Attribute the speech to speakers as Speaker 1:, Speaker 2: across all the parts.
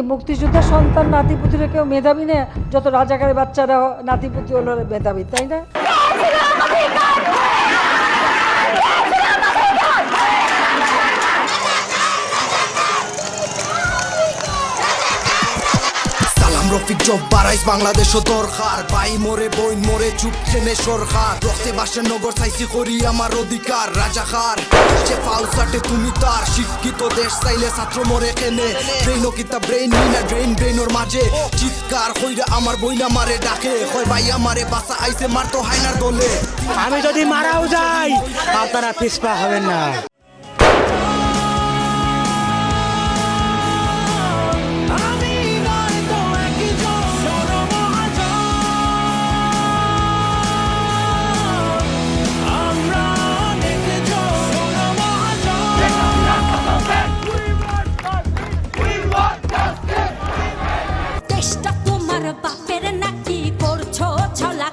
Speaker 1: কি মুক্তিযোদ্ধা সন্তান নাতিপুতিরা কেউ মেধাবী না, যত রাজাকারের বাচ্চারা নাতিপুতি হলো মেধাবী, তাই না?
Speaker 2: সালাম রফিক জব বারাইস বাংলাদেশ দরকার। ভাই মোরে বইন, মোরে চুপ খেনে সরকার। রক্তে বাসে নগর চাইছি করি আমার অধিকার, রাজাকার। যে ফাউল সাটে, তুমি তার। শিক্ষিত দেশ চাইলে ছাত্র মরে খেনে ব্রেইন কিতা ব্রেইন নিনা ড্রেইন ব্রেইনর মাঝে। চিৎকার কইরা আমার বইনা মারে ডাকে। কয় ভাই আমারে বাসা আইছে মার তো হাইনার দলে।
Speaker 3: আমি যদি মারাও যাই, আপনারা পিছপা হবেন না।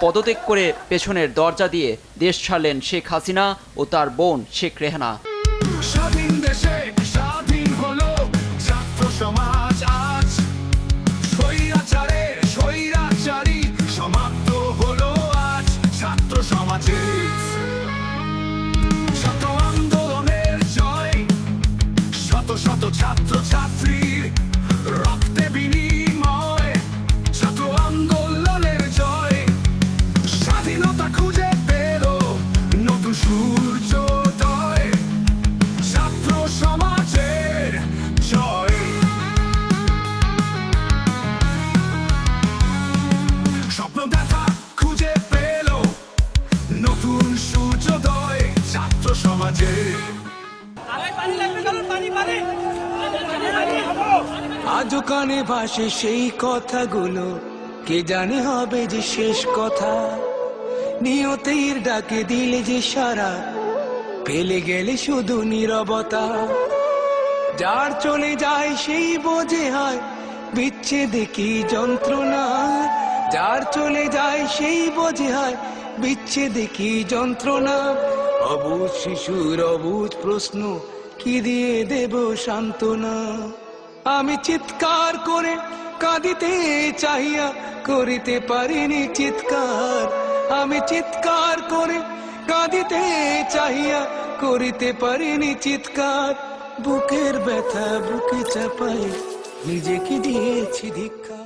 Speaker 4: পদত্যাগ করে পেছনের দরজা দিয়ে দেশ ছাড়লেন শেখ হাসিনা ও তার বোন শেখ রেহানা।
Speaker 5: সমাজ আজ। সমাজের
Speaker 6: আজও কানে ভাসে সেই কথাগুলো। কে জানে হবে যে শেষ কথা? নিয়তের ডাকে দিলে যে সারা। ফেলে গেলে শুধু নীরবতা। যার চলে যায় সেই বোঝে হয়, বিচ্ছেদে কি যন্ত্রণা? যার চলে যায় সেই বোঝে হয়, বিচ্ছেদে কি যন্ত্রণা? অবুজ শিশুর অবুজ প্রশ্ন, কি দিয়ে দেব সান্ত্বনা? আমি চিৎকার করে কাঁদিতে চাহিয়া করিতে পারিনি চিৎকার। আমি চিৎকার করে কাঁদিতে চাহিয়া করিতে পারিনি চিৎকার। বুকের ব্যথা বুকে চাপাই নিজেকে দিয়েছি ধিক্কার।